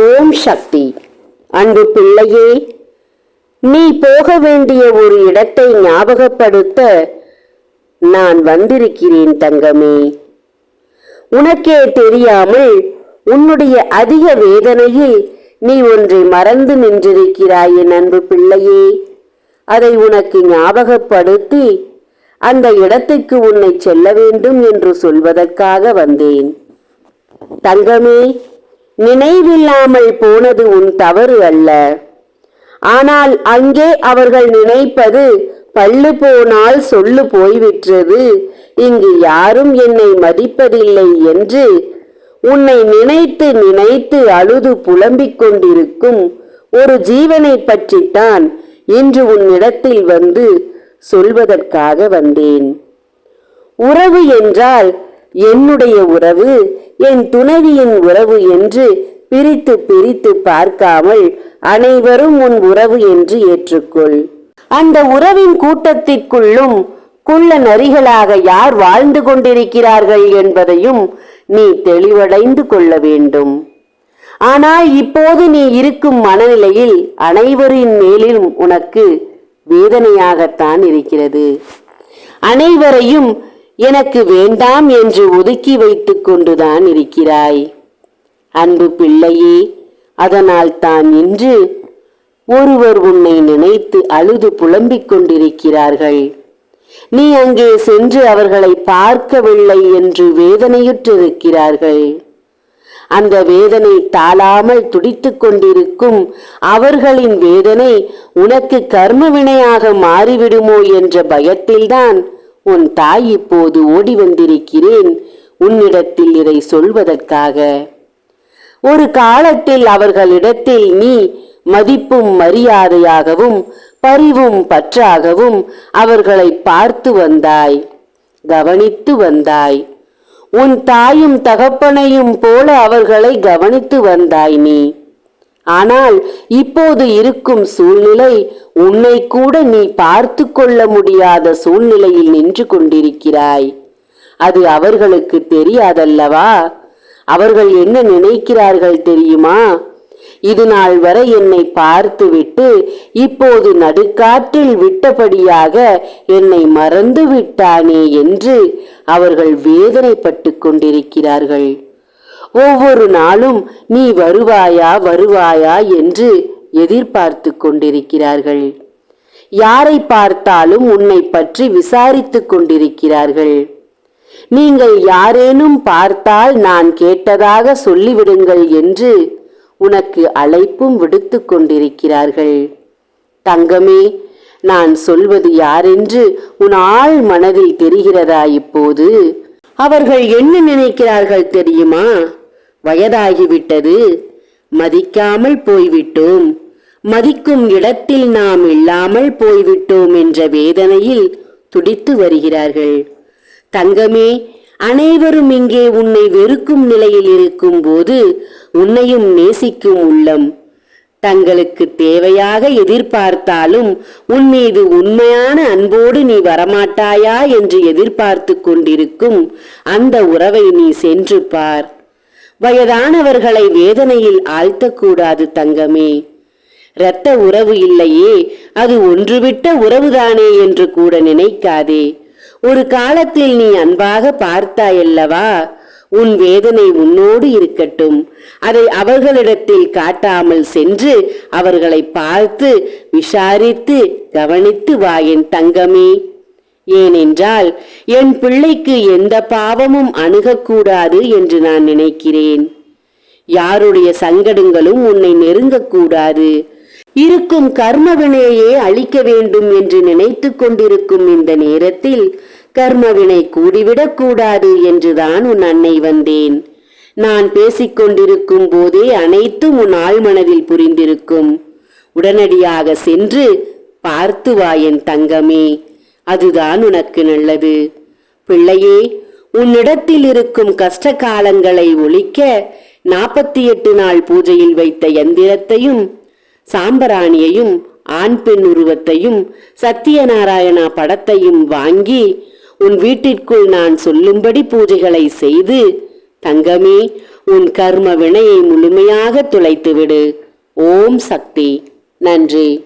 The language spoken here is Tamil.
ஓம் சக்தி. அன்பு பிள்ளையே நீ போக வேண்டிய ஒரு இடத்தை ஞாபகப்படுத்த நான் வந்திருக்கிறேன் தங்கமே. உனக்கே தெரியாமல் உன்னுடைய அதிக வேதனையில் நீ ஒன்றை மறந்து நின்றிருக்கிறாய் என் அன்பு பிள்ளையே. அதை உனக்கு ஞாபகப்படுத்தி அந்த இடத்துக்கு உன்னை செல்ல வேண்டும் என்று சொல்வதற்காக வந்தேன். தங்கமே நினைவில்லாமல் போனது உன் தவறு அல்ல. ஆனால் அங்கே அவர்கள் நினைப்பது பள்ளு போனால் சொல்லு போய்விட்டது. இங்கு யாரும் என்னை மதிப்பதில்லை என்று உன்னை நினைத்து நினைத்து அழுது புலம்பிக் கொண்டிருக்கும் ஒரு ஜீவனை பற்றித்தான் இன்று உன்னிடத்தில் வந்து சொல்வதற்காக வந்தேன். உறவு என்றால் என்னுடைய உறவு என் துணைவியின் உறவு என்று பிரித்து பிரித்து பார்க்காமல் அனைவரும் உன் உறவு என்று ஏற்றுக்கொள். அந்த உறவின் கூட்டத்திற்குள்ளும் குள்ள நரிகளாக யார் வாழ்ந்து கொண்டிருக்கிறார்கள் என்பதையும் நீ தெளிவடைந்து கொள்ள வேண்டும். ஆனால் இப்போது நீ இருக்கும் மனநிலையில் அனைவரின் மேலும் உனக்கு வேதனையாகத்தான் இருக்கிறது. அனைவரையும் எனக்கு வேண்டாம் என்று ஒதுக்கி வைத்துக் கொண்டுதான் இருக்கிறாய். அன்பு பிள்ளையே அதனால் தான் இன்று ஒருவர் உன்னை நினைத்து அழுது புலம்பிக் கொண்டிருக்கிறார்கள். நீ அங்கே சென்று அவர்களை பார்க்கவில்லை என்று வேதனையுற்றிருக்கிறார்கள். அந்த வேதனை தாழாமல் துடித்துக் கொண்டிருக்கும் அவர்களின் வேதனை உனக்கு கர்ம வினையாக மாறிவிடுமோ என்ற பயத்தில்தான் உன் தாய் இப்போது ஓடி வந்திருக்கிறேன். உன்னிடத்தில் இதை சொல்வதற்காக. ஒரு காலத்தில் அவர்களிடத்தில் நீ மதிப்பும் மரியாதையாகவும் பரிவும் பற்றாகவும் அவர்களை பார்த்து வந்தாய் கவனித்து வந்தாய். உன் தாயும் தகப்பனையும் போல அவர்களை கவனித்து வந்தாய் நீ. ஆனால் இப்போது இருக்கும் சூழ்நிலை உன்னை கூட நீ பார்த்து கொள்ள முடியாத சூழ்நிலையில் நின்று கொண்டிருக்கிறாய். அது அவர்களுக்கு தெரியாதல்லவா? அவர்கள் என்ன நினைக்கிறார்கள் தெரியுமா? இது நாள் வரை என்னை பார்த்துவிட்டு இப்போது நடுக்காற்றில் விட்டபடியாக என்னை மறந்து விட்டானே என்று அவர்கள் வேதனைப்பட்டு கொண்டிருக்கிறார்கள். ஒவ்வொரு நாளும் நீ வருவாயா வருவாயா என்று எதிர்பார்த்து கொண்டிருக்கிறார்கள். யாரை பார்த்தாலும் உன்னை பற்றி விசாரித்துக் கொண்டிருக்கிறார்கள். நீங்கள் யாரேனும் பார்த்தால் நான் கேட்டதாக சொல்லிவிடுங்கள் என்று உனக்கு அழைப்பும் விடுத்து கொண்டிருக்கிறார்கள். தங்கமே நான் சொல்வது யாரென்று உன் ஆள் மனதில் தெரிகிறதா இப்போது? அவர்கள் என்ன நினைக்கிறார்கள் தெரியுமா? வயதாகிவிட்டது. மதிக்காமல் போய்விட்டோம். மதிக்கும் இடத்தில் நாம் இல்லாமல் போய்விட்டோம் என்ற வேதனையில் துடித்து வருகிறார்கள். தங்கமே அனைவரும் இங்கே உன்னை வெறுக்கும் நிலையில் இருக்கும் போது உன்னையும் நேசிக்கும் உள்ளம். தங்களுக்கு தேவையாக எதிர்பார்த்தாலும் உன் மீது உண்மையான அன்போடு நீ வரமாட்டாயா என்று எதிர்பார்த்து கொண்டிருக்கும் அந்த உறவை நீ சென்று பார். வயதானவர்களை வேதனையில் ஆழ்த்தக்கூடாது தங்கமே. இரத்த உறவு இல்லையே அது ஒன்றுவிட்ட உறவுதானே என்று கூட நினைக்காதே. ஒரு காலத்தில் நீ அன்பாக பார்த்தாயல்லவா? உன் வேதனை உன்னோடு இருக்கட்டும். அதை அவர்களிடத்தில் காட்டாமல் சென்று அவர்களை பார்த்து விசாரித்து கவனித்து வா என் தங்கமே. ஏனென்றால் என் பிள்ளைக்கு எந்த பாவமும் அணுகக்கூடாது என்று நான் நினைக்கிறேன். யாருடைய சங்கடங்களும் உன்னை நெருங்கக்கூடாது. இருக்கும் கர்மவினையே அழிக்க வேண்டும் என்று நினைத்து கொண்டிருக்கும் இந்த நேரத்தில் கர்மவினை கூடிவிடக் கூடாது என்றுதான் உன் அன்னை வந்தேன். நான் பேசிக்கொண்டிருக்கும் போதே அனைத்தும் உன் ஆழ்மனதில் புரிந்திருக்கும். உடனடியாக சென்று பார்த்து வா என் தங்கமே. அதுதான் உனக்கு நல்லது. பிள்ளையே உன்னிடத்தில் இருக்கும் கஷ்ட காலங்களை ஒழிக்க நாற்பத்தி எட்டு நாள் பூஜையில் வைத்த எந்திரத்தையும் சாம்பராணியையும் ஆண் பெண் உருவத்தையும் சத்தியநாராயணா படத்தையும் வாங்கி உன் வீட்டிற்குள் நான் சொல்லும்படி பூஜைகளை செய்து தங்கமே உன் கர்ம வினையை முழுமையாக துளைத்துவிடு. ஓம் சக்தி. நன்றி.